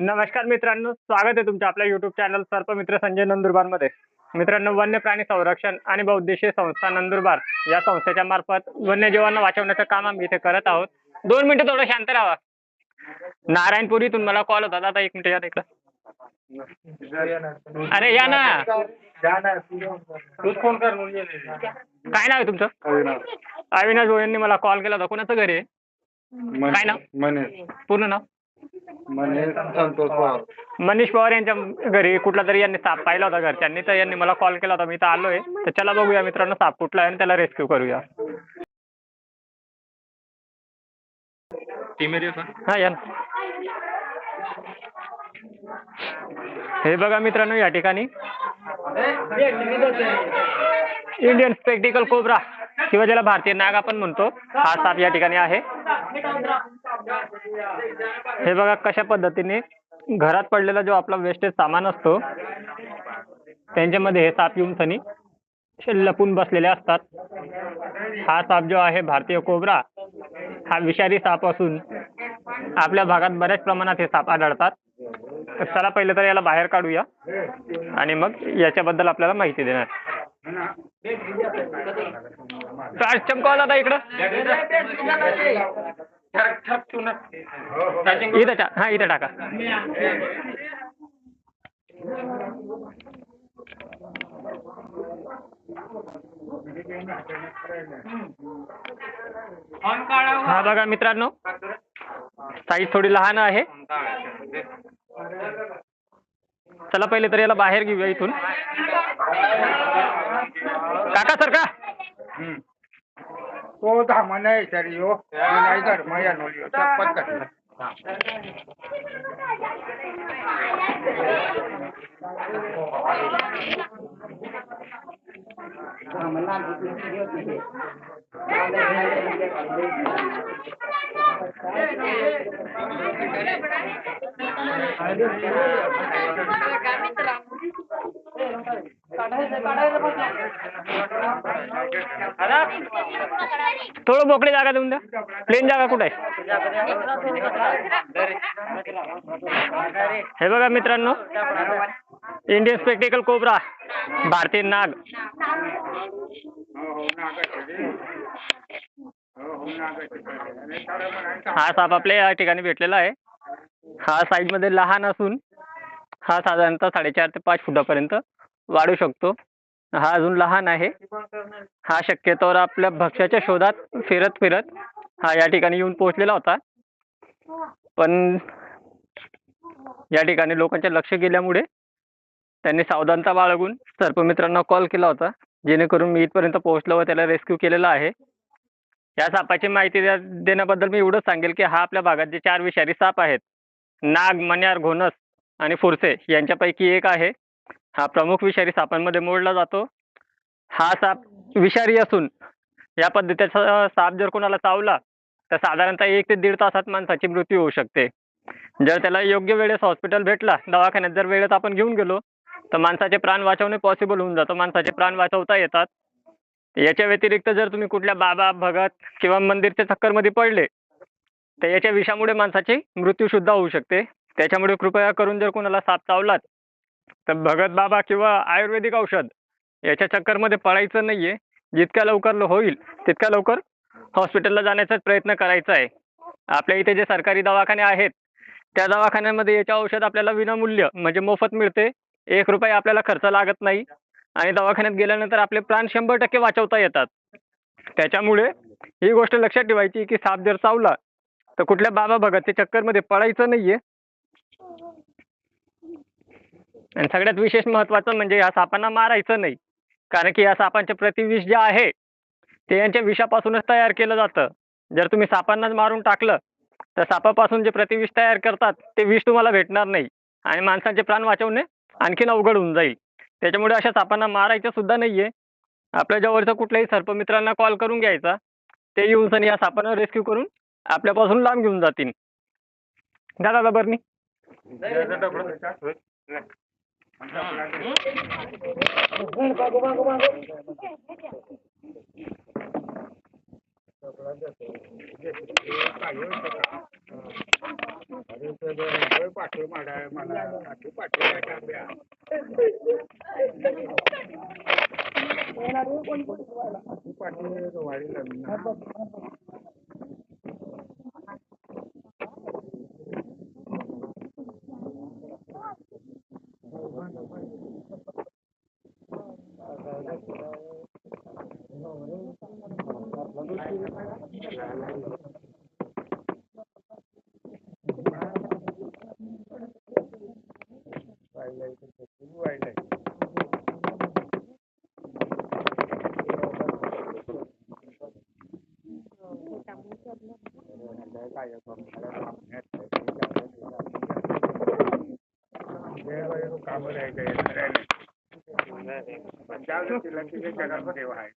नमस्कार मित्रांनो स्वागत आहे तुमच्या आपल्या युट्यूब चॅनल सर्पमित्र संजय नंदुरबारमध्ये. मित्रांनो वन्य प्राणी संरक्षण आणि बहुद्देशीय संस्था नंदुरबार या संस्थेच्या मार्फत वन्यजीवांना वाचवण्याचं काम आम्ही इथे करत आहोत. दोन मिनिटं थोडं शांत राहा. नारायणपुरीतून मला कॉल होता. दादा एक मिनिट या तिकडं. अरे या ना. तूच फोन कर काय नाव आहे तुमचं? अविनाश. भोयांनी मला कॉल केला होता. कोणाचं घरी आहे? काय नाव? पूर्ण नाव? संतोष पवार. मनीष पवार यांच्या घरी कुठला तरी यांनी साप पाहिला होता घरच्यांनी तर यांनी मला कॉल केला होता. मी तर आलोय. तर चला बघूया मित्रांनो साप कुठला आहे आणि त्याला रेस्क्यू करूया. हा या ना. हे बघा मित्रांनो या ठिकाणी. इंडियन स्पेक्टिकल कोब्रा किंवा ज्याला भारतीय नाग आपण म्हणतो. हा साप या ठिकाणी आहे. हे बघा कशा पद्धतीने घरात पडलेला जो आपला वेस्टेज सामान असतो त्यांच्यामध्ये हे साप येऊन सनी लपून बसलेले असतात. हा साप जो आहे भारतीय कोबरा हा विषारी साप असून आपल्या भागात बऱ्याच प्रमाणात हे साप आढळतात. तर चला पहिले तर याला बाहेर काढूया आणि मग याच्याबद्दल आपल्याला माहिती देणार. चमकावला आता इकडं. इथं टा हा इथं टाका. हा बघा मित्रांनो साईज थोडी लहान आहे. चला पहिले तर याला बाहेर घेऊया इथून. काका सर का? तो धामा नाही सर यो नाही धर्म या नोलियो चप्पत कर थोडं मोकळी जागा देऊन द्या. प्लेन जागा कुठे आहे? हे बघा मित्रांनो इंडियन स्पेक्टिकल कोबरा भारतीय नाग. हा साप आपल्या या ठिकाणी भेटलेला आहे. हा साईजमध्ये लहान असून हा साधारणतः साडेचार ते पाच फुटापर्यंत वाढू शकतो. हा अजून लहान आहे. हा शक्यतोवर आपल्या भक्ष्याच्या शोधात फिरत फिरत हा या ठिकाणी येऊन पोहोचलेला होता. पण या ठिकाणी लोकांचे लक्ष गेल्यामुळे त्यांनी सावधानता बाळगून सर्पमित्रांना कॉल केला होता. जेणेकरून मी इथपर्यंत पोहोचलो व त्याला रेस्क्यू केलेला आहे. या सापाची माहिती देण्याबद्दल मी एवढंच सांगेल की हा आपल्या भागात जे चार विषारी साप आहेत नाग मण्यार घोणस आणि फुरसे यांच्यापैकी एक आहे. हा प्रमुख विषारी सापांमध्ये मोडला जातो. हा साप विषारी असून या पद्धतीचा साप जर कोणाला चावला तर साधारणतः एक ते दीड तासात माणसाची मृत्यू होऊ शकते. जर त्याला योग्य वेळेस हॉस्पिटल भेटला दवाखान्यात जर वेळेत आपण घेऊन गेलो तर माणसाचे प्राण वाचवणे पॉसिबल होऊन जातं. माणसाचे प्राण वाचवता येतात. याच्या व्यतिरिक्त जर तुम्ही कुठल्या बाबा भगत किंवा मंदिरच्या चक्करमध्ये पडले तर याच्या विषामुळे माणसाची मृत्यूसुद्धा होऊ शकते. त्याच्यामुळे कृपया करून जर कोणाला साप चावलात तर भगत बाबा किंवा आयुर्वेदिक औषध याच्या चक्करमध्ये पडायचं नाहीये. जितक्या लवकर होईल तितक्या लवकर हॉस्पिटलला जाण्याचा प्रयत्न करायचा आहे. आपल्या इथे जे सरकारी दवाखाने आहेत त्या दवाखान्यामध्ये याचे औषध आपल्याला विनामूल्य म्हणजे मोफत मिळते. एक रुपये आपल्याला खर्च लागत नाही. आणि दवाखान्यात गेल्यानंतर आपले प्राण शंभर टक्के वाचवता येतात. त्याच्यामुळे ही गोष्ट लक्षात ठेवायची की साप जर चावला तर कुठल्या बाबा भगतच्या चक्करमध्ये पडायचं नाहीये. आणि सगळ्यात विशेष महत्वाचं म्हणजे या सापांना मारायचं नाही. कारण की या सापांचे प्रतिविष जे आहे ते यांच्या विषापासूनच तयार केलं जातं. जर तुम्ही सापांनाच मारून टाकलं तर सापापासून जे प्रतिविष तयार करतात ते विष तुम्हाला भेटणार नाही. आणि माणसांचे प्राण वाचवणे आणखीन अवघड होऊन जाईल. त्याच्यामुळे अशा सापांना मारायचं सुद्धा नाहीये. आपल्या जवळचं कुठल्याही सर्पमित्रांना कॉल करून घ्यायचा. ते येऊन सनी या सापांना रेस्क्यू करून आपल्यापासून लांब घेऊन जातील. दादा बरणी पाठवे माडा मला काठी पाठी काय पाठी वाढीला मी. वाढलंय तर किती वाढलंय. काय काम राहायचं जगात देव आहे